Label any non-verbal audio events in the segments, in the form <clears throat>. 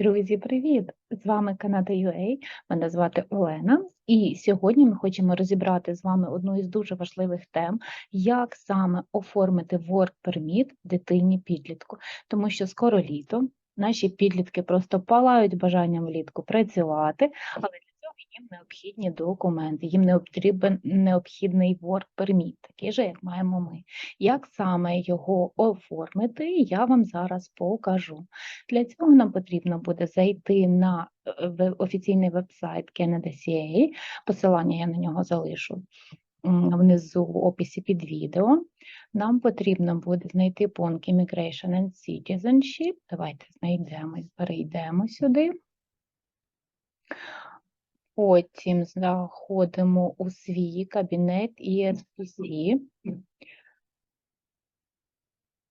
Друзі, привіт! З вами Канада UA. Мене звати Олена, і сьогодні ми хочемо розібрати з вами одну із дуже важливих тем, як саме оформити work permit дитині підлітку, тому що скоро літо. Наші підлітки просто палають бажанням влітку працювати, але їм необхідні документи, їм не потрібен необхідний work permit, такий же, як маємо ми. Як саме його оформити, я вам зараз покажу. Для цього нам потрібно буде зайти на е, офіційний веб-сайт Canada.ca, посилання я на нього залишу внизу в описі під відео. Нам потрібно буде знайти пункт Immigration and Citizenship. Давайте знайдемо перейдемо сюди. Потім заходимо у свій кабінет.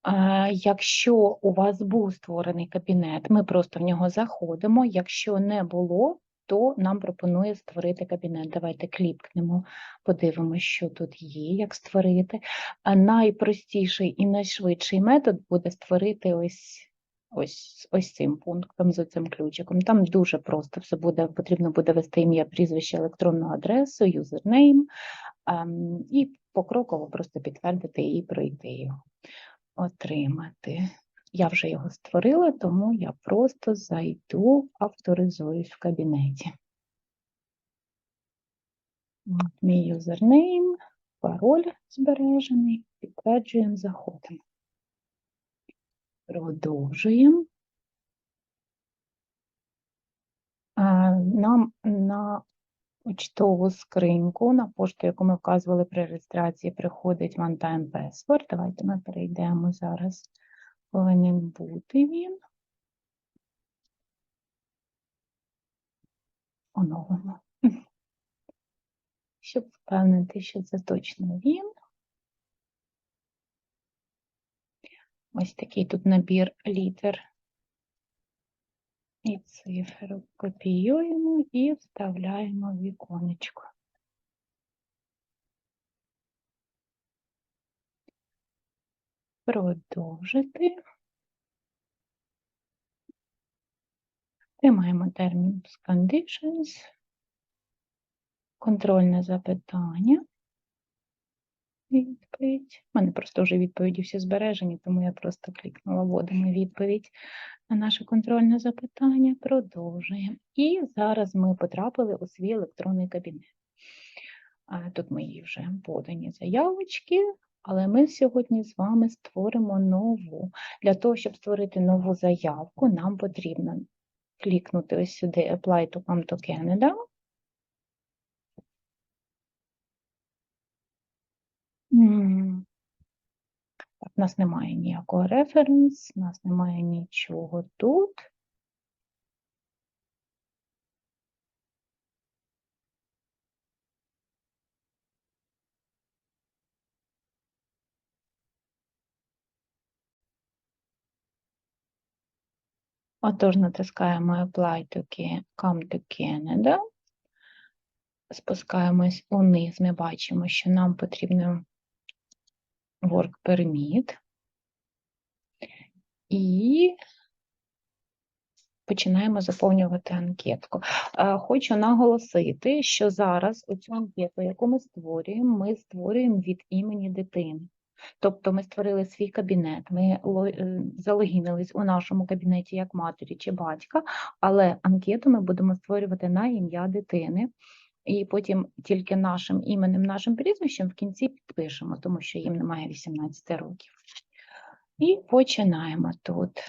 А, Якщо у вас був створений кабінет, ми просто в нього заходимо. Якщо не було, то нам пропонує створити кабінет. Давайте кліпкнемо, подивимося, що тут є, як створити. Найпростіший і найшвидший метод буде створити ось. Ось, ось цим пунктом, за цим ключиком. Там дуже просто все буде, потрібно буде ввести ім'я, прізвище, електронну адресу, юзернейм, ем, і покроково просто підтвердити і пройти його отримати. Я вже його створила, тому я просто зайду, авторизуюсь в кабінеті. Мій юзернейм, пароль збережений, підтверджуємо, заходимо. Продовжуємо. Нам на почтову скриньку, на пошту, яку ми вказували при реєстрації, приходить one-time password. Давайте ми перейдемо зараз. Повинен бути він. Оновимо. Щоб впевнити, що це точно він. Ось такий тут набір літер і цифр. Копіюємо і вставляємо в віконечко. Продовжити. Тримаємо термін conditions. Контрольне запитання. Відповідь. У мене просто вже відповіді всі збережені, тому я просто клікнула вводимо відповідь на наше контрольне запитання. Продовжуємо. І зараз ми потрапили у свій електронний кабінет. Тут мої вже подані заявочки, але ми сьогодні з вами створимо нову. Для того, щоб створити нову заявку, нам потрібно клікнути ось сюди Apply to come to Canada. М, Так, у нас немає ніякого референс, у нас немає нічого тут. Отож, натискаємо Apply to Come to Canada. Спускаємось униз, ми бачимо, що нам потрібно Work Permit. І починаємо заповнювати анкетку. Хочу наголосити, що зараз оцю анкету, яку ми створюємо, ми створюємо від імені дитини. Тобто ми створили свій кабінет, ми е, залогінились у нашому кабінеті як матері чи батька, але анкету ми будемо створювати на ім'я дитини. І потім тільки нашим іменем, нашим прізвищем в кінці підпишемо, тому що їм немає 18 років. І починаємо тут.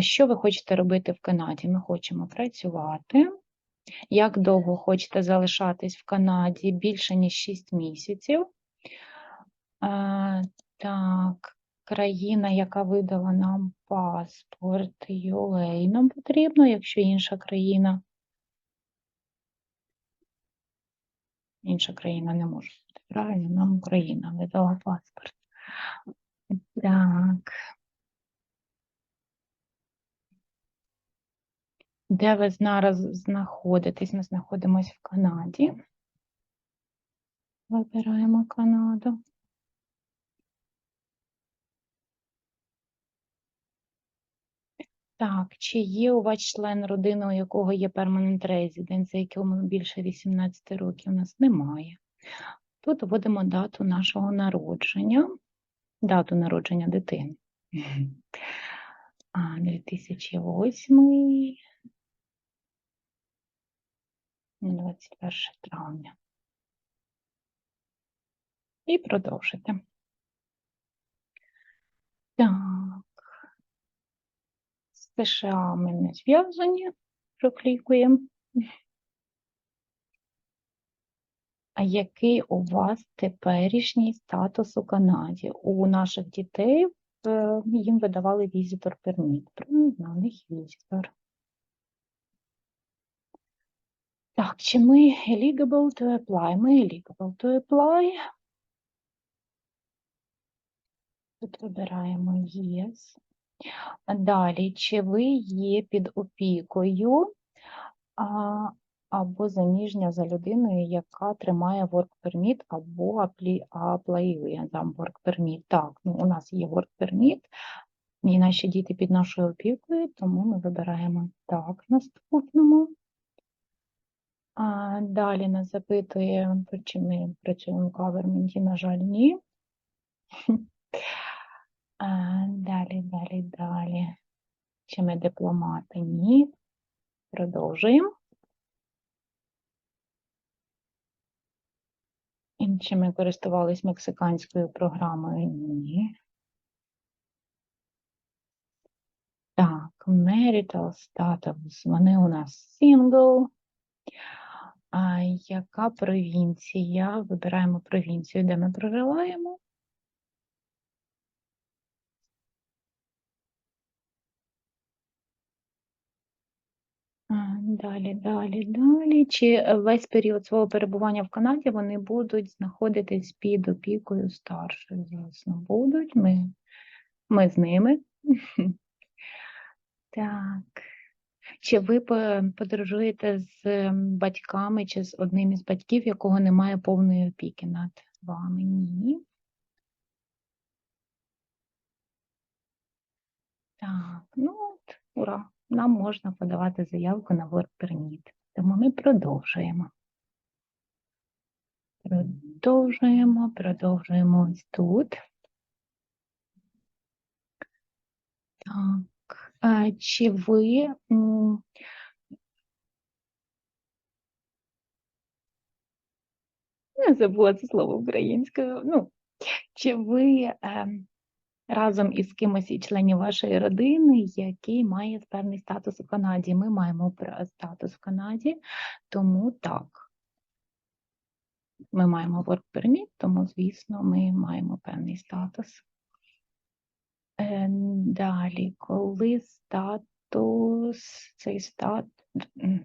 Що ви хочете робити в Канаді? Ми хочемо працювати. Як довго хочете залишатись в Канаді? Більше ніж 6 місяців. Так, країна, яка видала нам паспорт UA, нам потрібно, якщо інша країна. Інша країна не може бути. Правильно, нам Україна видала паспорт. Так. Де ви зараз знаходитесь? Ми знаходимося в Канаді. Вибираємо Канаду. Так, чи є у вас член родини, у якого є permanent residence, якому більше 18 років? У нас немає. Тут вводимо дату нашого народження, дату народження дитини. А, 2008, 21 травня. І продовжити. Так. США ми не зв'язані, проклікуємо. А який у вас теперішній статус у Канаді? У наших дітей е, їм видавали візитор перміт. Правильно, у них візитор. Так, чи ми eligible to apply? Ми eligible to apply. Тут вибираємо Yes. Далі, чи ви є під опікою або заміжня за людиною, яка тримає work permit або аплаює за work permit? Так, ну, у нас є work permit, і наші діти під нашою опікою, тому ми вибираємо так наступному. А, далі нас запитує, чи ми працюємо в government, на жаль, ні. Далі, далі, далі. Чи ми дипломати? Ні. Продовжуємо. Чи ми користувались мексиканською програмою? Ні. Так, marital status. Вони у нас single. А яка провінція? Вибираємо провінцію, де ми проживаємо. А, Далі, далі, далі. Чи весь період свого перебування в Канаді вони будуть знаходитись під опікою старшої? Звісно, будуть. Ми, ми з ними. <laughs> Так. Чи ви подорожуєте з батьками чи з одним із батьків, якого немає повної опіки над вами? Ні. Так, ну от, ура, нам можна подавати заявку на work. Тому ми продовжуємо. Продовжуємо, продовжуємо ось тут. Так, а чи ви я забула це слово українською. Ну, чи ви ем, разом із кимось із членів вашої родини, який має певний статус у Канаді? Ми маємо статус в Канаді, тому так. Ми маємо work permit, тому, звісно, ми маємо певний статус. Е, Далі, коли статус, цей стат, м,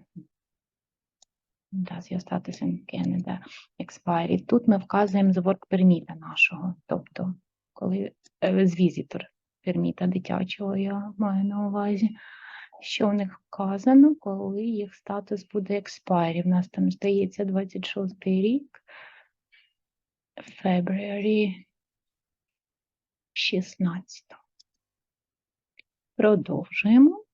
does your status in Canada expire? Тут ми вказуємо з work permit нашого, тобто коли е, з visitor перміта дитячого я маю на увазі, що в них вказано, коли їх статус буде expire. В нас там здається 26 рік, February 16. Продовжуємо.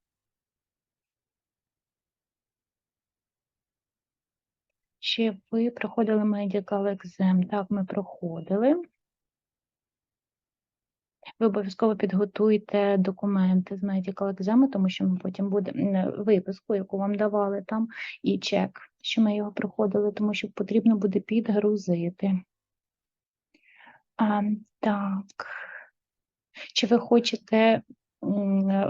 Чи ви проходили medical exam? Так, ми проходили. Ви обов'язково підготуйте документи з medical exam, тому що ми потім буде виписку, яку вам давали там, і чек, що ми його проходили, тому що потрібно буде підгрузити. А, так. Чи ви хочете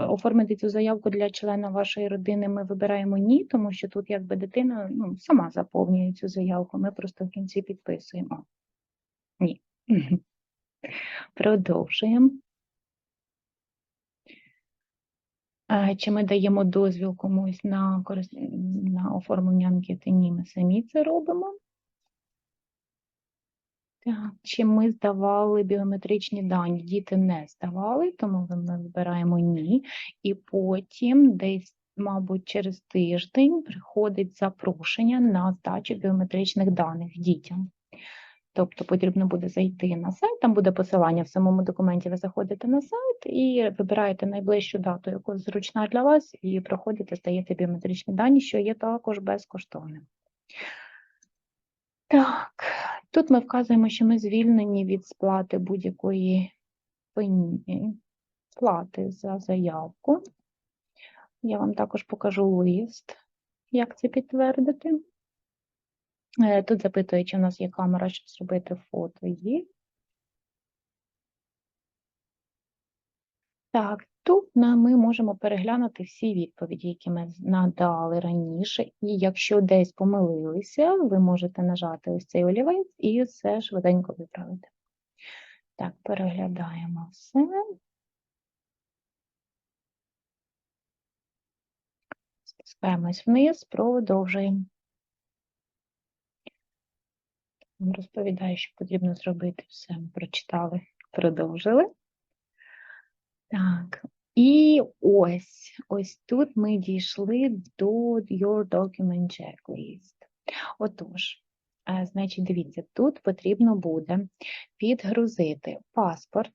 оформити цю заявку для члена вашої родини? Ми вибираємо ні, тому що тут якби дитина ну, сама заповнює цю заявку. Ми просто в кінці підписуємо. Ні. Продовжуємо. Чи ми даємо дозвіл комусь на, на оформлення анкети? Ні, ми самі це робимо. Так, чи ми здавали біометричні дані? Діти не здавали, тому ми вибираємо ні. І потім десь, мабуть, через тиждень приходить запрошення на здачу біометричних даних дітям. Тобто потрібно буде зайти на сайт, там буде посилання в самому документі. Ви заходите на сайт і вибираєте найближчу дату, яку зручна для вас, і проходите, здаєте біометричні дані, що є також безкоштовним. Так, тут ми вказуємо, що ми звільнені від сплати будь-якої пені- плати за заявку. Я вам також покажу лист, як це підтвердити. Е, Тут запитує, чи в нас є камера, щоб зробити фото. Є. Так, тут ми можемо переглянути всі відповіді, які ми надали раніше. І якщо десь помилилися, ви можете нажати ось цей олівець і все швиденько виправити. Так, переглядаємо все. Спускаємось вниз, продовжуємо. Вам Розповідаю, що потрібно зробити все. Ми прочитали, продовжили. Так, і ось, ось тут ми дійшли до Your Document Checklist. Отож, е, значить, дивіться, тут потрібно буде підгрузити паспорт,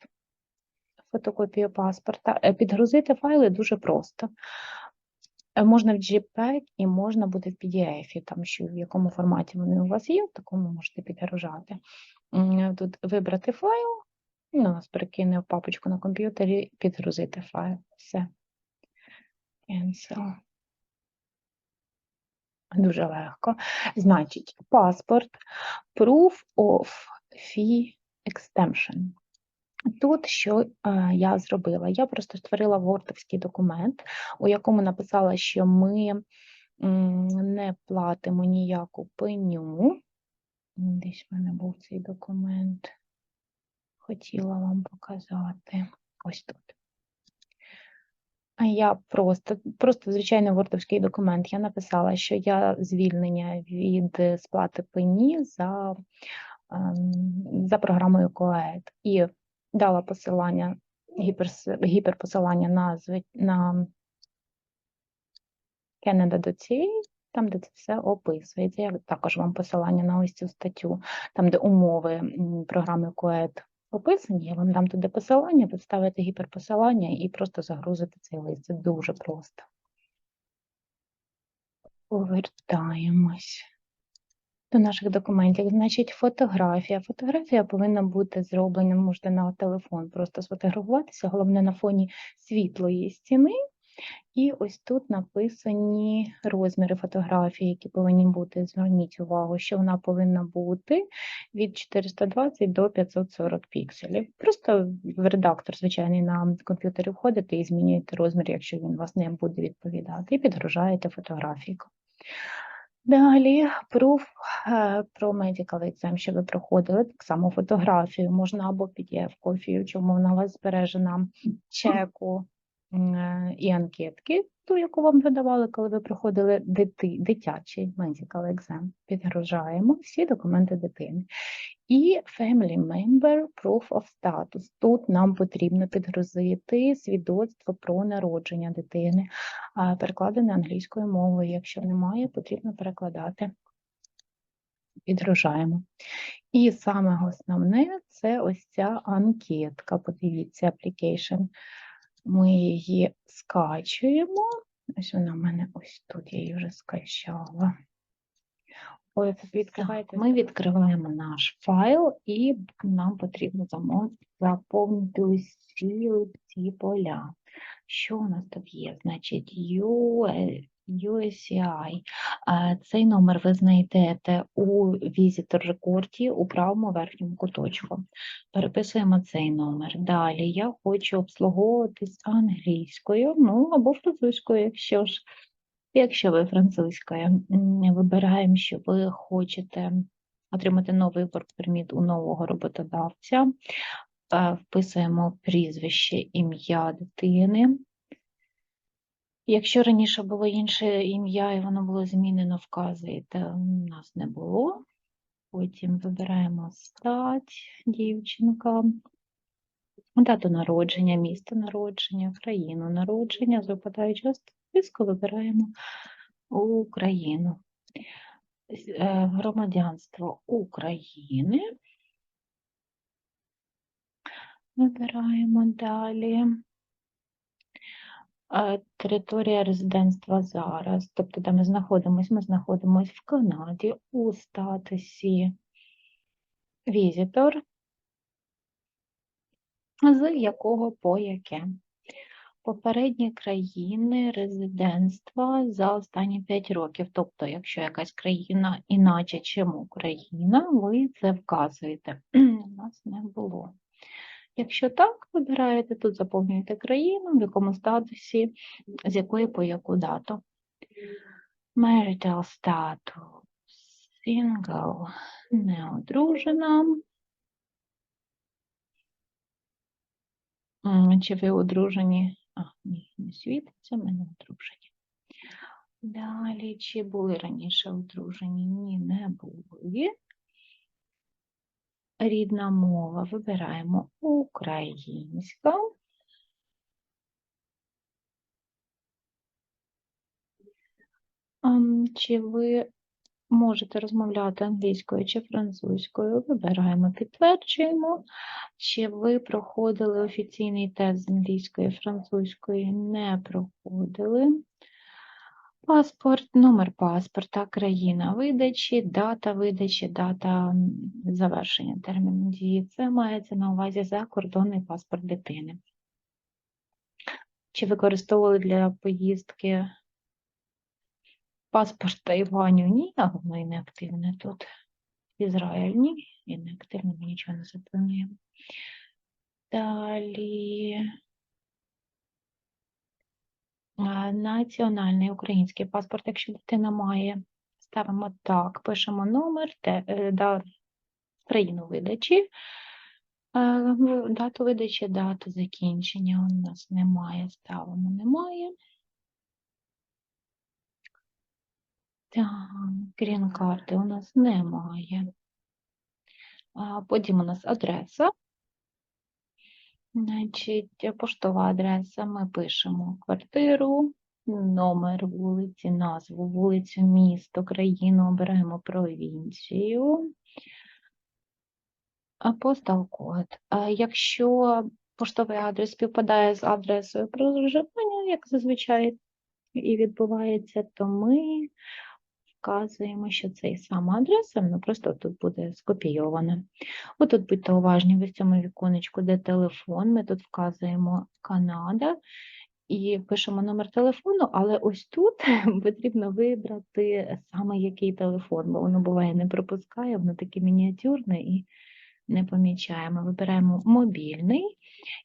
фотокопію паспорта. Е, Підгрузити файли дуже просто. Е, Можна в JPEG і можна буде в PDF, там що в якому форматі вони у вас є, в такому можете підгружати. Тут вибрати файл, ну, нас перекине в папочку на комп'ютері, підгрузити файл. Все. Cancel. Дуже легко. Значить, паспорт, proof of fee extension. Тут що е, я зробила? Я просто створила wordовський документ, у якому написала, що ми не платимо ніяку пеню. Десь в мене був цей документ. Хотіла вам показати. Ось тут. Я просто, просто звичайний wordовський документ. Я написала, що я звільнення від сплати пені за, ем, за програмою COED. І дала посилання, гіперс, гіперпосилання на, на Canada.ca, там, де це все описується. Я також вам посилання на ось цю статтю, там, де умови програми COED описані. Я вам дам туди посилання, ви гіперпосилання і просто загрузите цей лист. Це дуже просто. Повертаємось до наших документів. Значить, фотографія. Фотографія повинна бути зроблена, можете на телефон просто сфотографуватися, головне на фоні світлої стіни. І ось тут написані розміри фотографії, які повинні бути. Зверніть увагу, що вона повинна бути від 420 до 540 пікселів. Просто в редактор, звичайний, на комп'ютері входите і змінюєте розмір, якщо він вас не буде відповідати, і підгружаєте фотографійку. Далі proof е, про medical exam, що ви проходили, так само фотографію, можна або PDF-копію, чому вона у вас збережена, чеку і анкетки, ту, яку вам видавали, коли ви проходили дити, дитячий medical exam. Підгружаємо всі документи дитини. І Family Member Proof of Status. Тут нам потрібно підгрузити свідоцтво про народження дитини, перекладене англійською мовою. Якщо немає, потрібно перекладати. Підгружаємо. І саме основне це ось ця анкетка. Подивіться, application. Ми її скачуємо. Ось вона в мене ось тут, я її вже скачала. Ой, відкривайте. Ми відкриваємо наш файл, і нам потрібно заповнити усі ці поля. Що у нас тут є? Значить, U- USCI. Цей номер ви знайдете у візитор рекорді у правому верхньому куточку. Переписуємо цей номер. Далі я хочу обслуговуватись англійською, ну або французькою, якщо ж. Якщо ви французькою, вибираємо, що ви хочете отримати новий permit у нового роботодавця, вписуємо прізвище, ім'я дитини. Якщо раніше було інше ім'я і воно було змінено вкази, то у нас не було. Потім вибираємо стать дівчинка, ну, дату народження, місто народження, країну народження, з випадаючого списку вибираємо Україну. Е, громадянство України. Вибираємо далі. Територія резидентства зараз, тобто де ми знаходимося, ми знаходимося в Канаді у статусі візитор, з якого по яке. Попередні країни резидентства за останні 5 років. Тобто, якщо якась країна іначе, чим Україна, ви це вказуєте. <clears throat> У нас не було. Якщо так, вибираєте, тут заповнюєте країну, в якому статусі, з якої по яку дату. Marital status, single, неодружена. Чи ви одружені? А, ні, не світиться, ми не одружені. Далі, чи були раніше одружені? Ні, не були. Рідна мова. Вибираємо українська. Чи ви можете розмовляти англійською чи французькою? Вибираємо, підтверджуємо. Чи ви проходили офіційний тест з англійської, французької? Не проходили. Паспорт, номер паспорта, країна видачі, дата видачі, дата завершення терміну дії. Це мається на увазі закордонний паспорт дитини. Чи використовували для поїздки паспорт Тайваню? Ні, а воно і не активне тут. Ізраїль ні, і не активне, ми нічого не заповнюємо. Далі. Національний український паспорт, якщо дитина має, ставимо так, пишемо номер, е, країну видачі, е, дату видачі, дату закінчення у нас немає, ставимо немає. Так, грін-карти у нас немає. Потім у нас адреса. Значить, поштова адреса. Ми пишемо квартиру, номер вулиці, назву вулицю, місто, країну, обираємо провінцію. Postal код. Якщо поштовий адрес співпадає з адресою проживання, як зазвичай і відбувається, то ми вказуємо, що це і сама адреса, вона просто тут буде скопійована. Отут будьте уважні, в цьому віконечку, де телефон, ми тут вказуємо Канада і пишемо номер телефону, але ось тут <laughs> потрібно вибрати саме який телефон, бо воно буває не пропускає, воно таке мініатюрне і не помічаємо. Вибираємо мобільний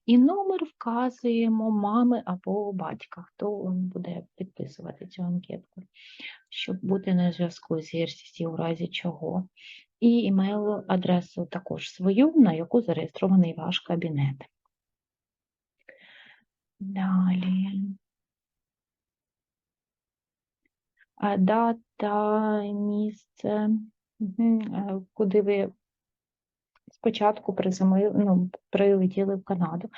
і номер вказуємо мами або батька, хто буде підписувати цю анкетку, щоб бути на зв'язку з ERCC у разі чого. І імейл адресу також свою, на яку зареєстрований ваш кабінет. Далі. Дата, місце, е, куди ви спочатку приземли, ну, прилетіли в Канаду.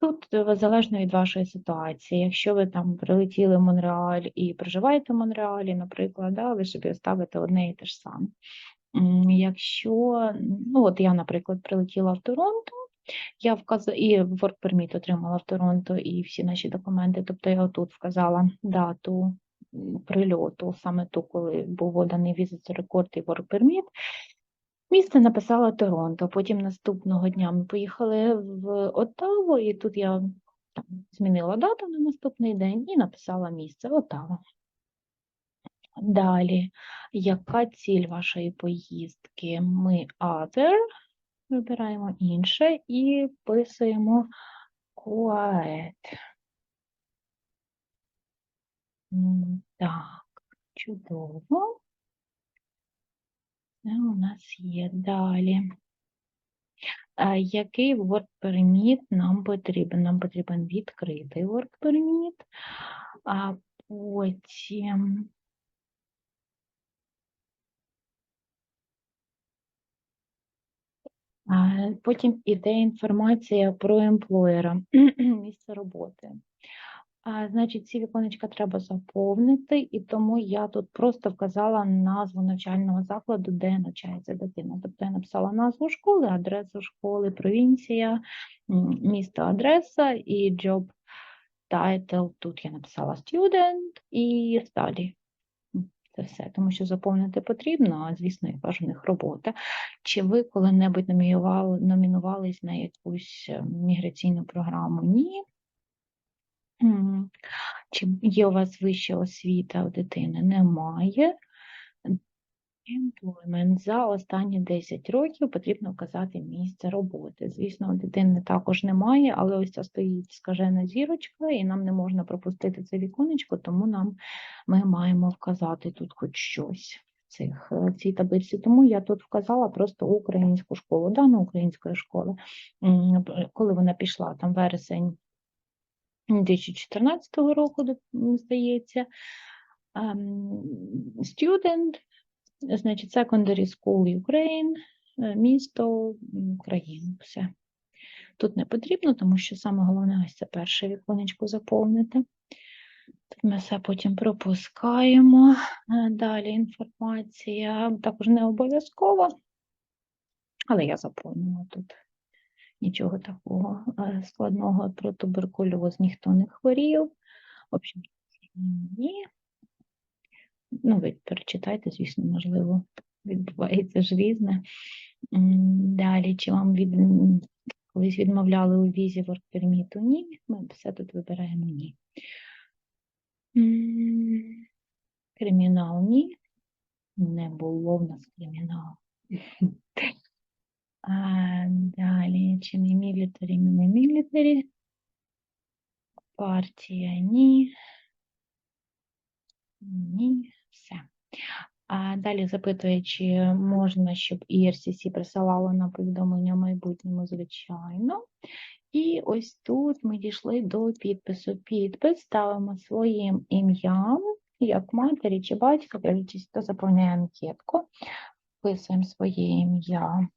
Тут е, залежно від вашої ситуації. Якщо ви там прилетіли в Монреаль і проживаєте в Монреалі, наприклад, да, ви собі ставите одне і те ж саме. Якщо, ну от я, наприклад, прилетіла в Торонто, я вказала і work permit отримала в Торонто, і всі наші документи. Тобто я тут вказала дату прильоту, саме ту, коли був поданий візит рекорд і work permit. Місце написала Торонто. Потім наступного дня ми поїхали в Оттаву, і тут я змінила дату на наступний день і написала місце Оттава. Далі, яка ціль вашої поїздки? Ми other, вибираємо інше і вписуємо Kuwait. М, Так, чудово. У нас є далі. Який work permit нам потрібен? Нам потрібен відкритий work permit, а потім Потім іде інформація про емплоєра, <clears throat> місце роботи. А, значить, ці віконечка треба заповнити, і тому я тут просто вказала назву навчального закладу, де навчається дитина. Тобто я написала назву школи, адресу школи, провінція, місто, адреса і job title. Тут я написала student і study. Це все, тому що заповнити потрібно, а звісно, яка ж у них робота. Чи ви коли-небудь номінували, номінувались на якусь е, міграційну програму? Ні. Чи є у вас вища освіта у дитини? Немає. Employment. За останні 10 років потрібно вказати місце роботи. Звісно, у дитини також немає, але ось ця стоїть скажена зірочка, і нам не можна пропустити це віконечко, тому нам ми маємо вказати тут хоч щось в цих, е, цій таблиці. Тому я тут вказала просто українську школу, дану української школи. Коли вона пішла, там вересень 2014 року, здається. Student, значить, Secondary School Ukraine, е, місто, м, все. Тут не потрібно, тому що саме головне ось це перше віконечко заповнити. Тут ми все потім пропускаємо. Е, Далі інформація також не обов'язкова, але я заповнила тут. Нічого такого е, складного про туберкульоз ніхто не хворів. В общем, ні. Ну, ви перечитайте, звісно, можливо, відбувається ж різне. Далі, чи вам від... колись відмовляли у візі permit? Ні, ми все тут вибираємо ні. Кримінал ні. Не було в нас криміналу. Далі, чи ми мілітарі, не мілітарі. Партія ні. Ні, все. А далі запитує, чи можна, щоб ERCC присилало нам повідомлення в майбутньому, звичайно. І ось тут ми дійшли до підпису. Підпис ставимо своїм ім'ям, як матері чи батька, дивлячись, хто заповняє анкетку. Вписуємо своє ім'я.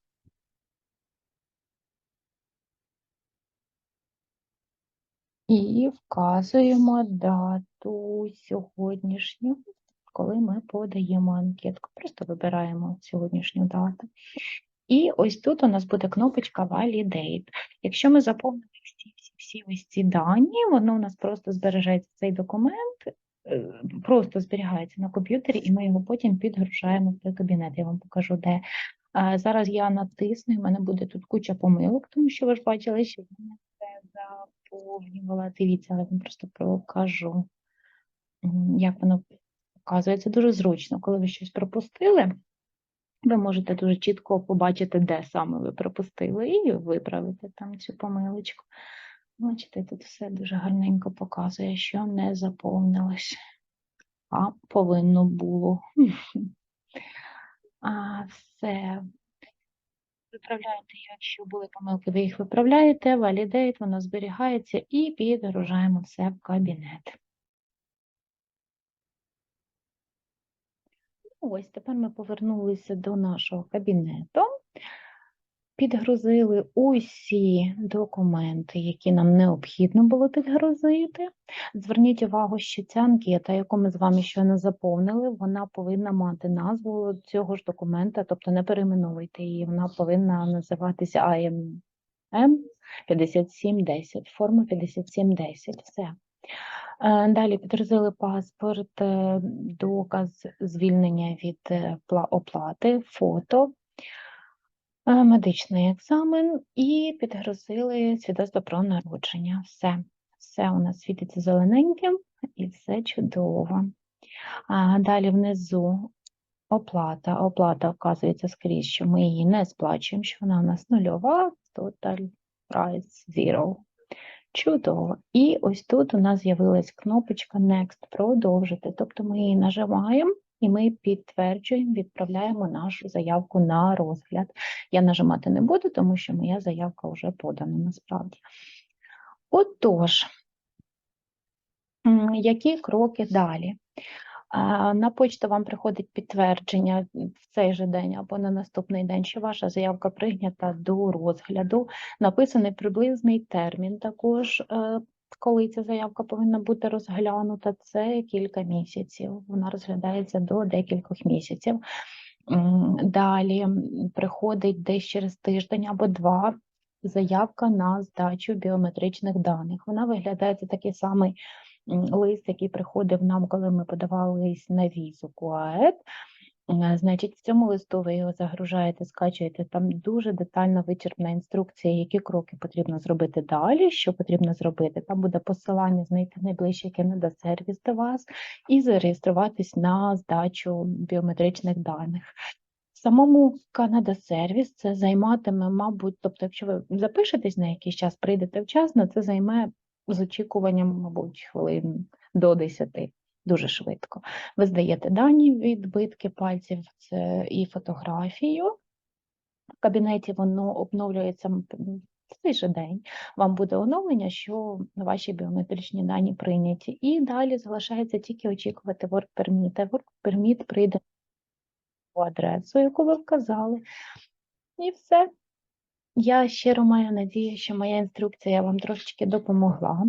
І вказуємо дату сьогоднішню, коли ми подаємо анкетку. Просто вибираємо сьогоднішню дату. І ось тут у нас буде кнопочка Validate. Якщо ми заповнимо всі, всі, ось ці дані, воно у нас просто збережеться цей документ, е, просто зберігається на комп'ютері, і ми його потім підгружаємо в той кабінет. Я вам покажу, де. Зараз я натисну, і в мене буде тут куча помилок, тому що ви ж бачили, що я не все заповнювала. Дивіться, але вам просто покажу, як воно показує. Це дуже зручно, коли ви щось пропустили. Ви можете дуже чітко побачити, де саме ви пропустили, і виправити там цю помилочку. Бачите, тут все дуже гарненько показує, що не заповнилось, а повинно було. <laughs> А, все. Виправляєте, якщо були помилки, ви їх виправляєте, validate, воно зберігається і підгружаємо все в кабінет. Ну, Ось тепер ми повернулися до нашого кабінету, підгрузили усі документи, які нам необхідно було підгрузити. Зверніть увагу, що ця анкета, яку ми з вами щойно заповнили, вона повинна мати назву цього ж документа, тобто не перейменовуйте її, вона повинна називатися IMM 5710, форма 5710. Все. Е, Далі підгрузили паспорт, е, доказ звільнення від е, оплати, фото, медичний екзамен і підгрузили свідоцтво про народження. Все. Все у нас світиться зелененьким і все чудово. А далі внизу оплата. Оплата вказується скрізь, що ми її не сплачуємо, що вона у нас нульова, total price zero. Чудово. І ось тут у нас з'явилась кнопочка Next продовжити. Тобто ми її нажимаємо і ми підтверджуємо, відправляємо нашу заявку на розгляд. Я нажимати не буду, тому що моя заявка вже подана насправді. Отож, які кроки далі? На почту вам приходить підтвердження в цей же день або на наступний день, що ваша заявка прийнята до розгляду. Написаний приблизний термін також е, коли ця заявка повинна бути розглянута, це кілька місяців. Вона розглядається до декількох місяців. Далі приходить десь через тиждень або два заявка на здачу біометричних даних. Вона виглядає це такий самий лист, який приходив нам, коли ми подавались на візу КУАЕД. Е, Значить, в цьому листу ви його загружаєте, скачуєте. Там дуже детальна вичерпна інструкція, які кроки потрібно зробити далі, що потрібно зробити. Там буде посилання знайти найближчий Canada-сервіс до вас і зареєструватись на здачу біометричних даних. Самому Canada сервіс це займатиме, мабуть, тобто, якщо ви запишетесь на якийсь час, прийдете вчасно, це займе з очікуванням, мабуть, хвилин до 10, дуже швидко. Ви здаєте дані, відбитки пальців і фотографію. В кабінеті воно обновлюється в цей же день. Вам буде оновлення, що ваші біометричні дані прийняті. І далі залишається тільки очікувати work permit. Work permit прийде по адресу, яку ви вказали. І все. Я щиро маю надію, що моя інструкція вам трошечки допомогла.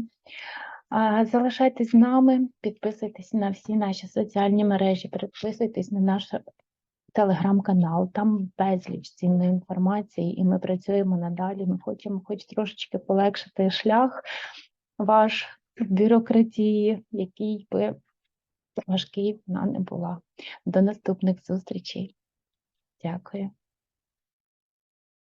Залишайтесь з нами, підписуйтесь на всі наші соціальні мережі, підписуйтесь на наш телеграм-канал. Там безліч цінної інформації, і ми працюємо надалі. Ми хочемо хоч трошечки полегшити шлях ваш бюрократії, який би важкий вона не була. До наступних зустрічей. Дякую.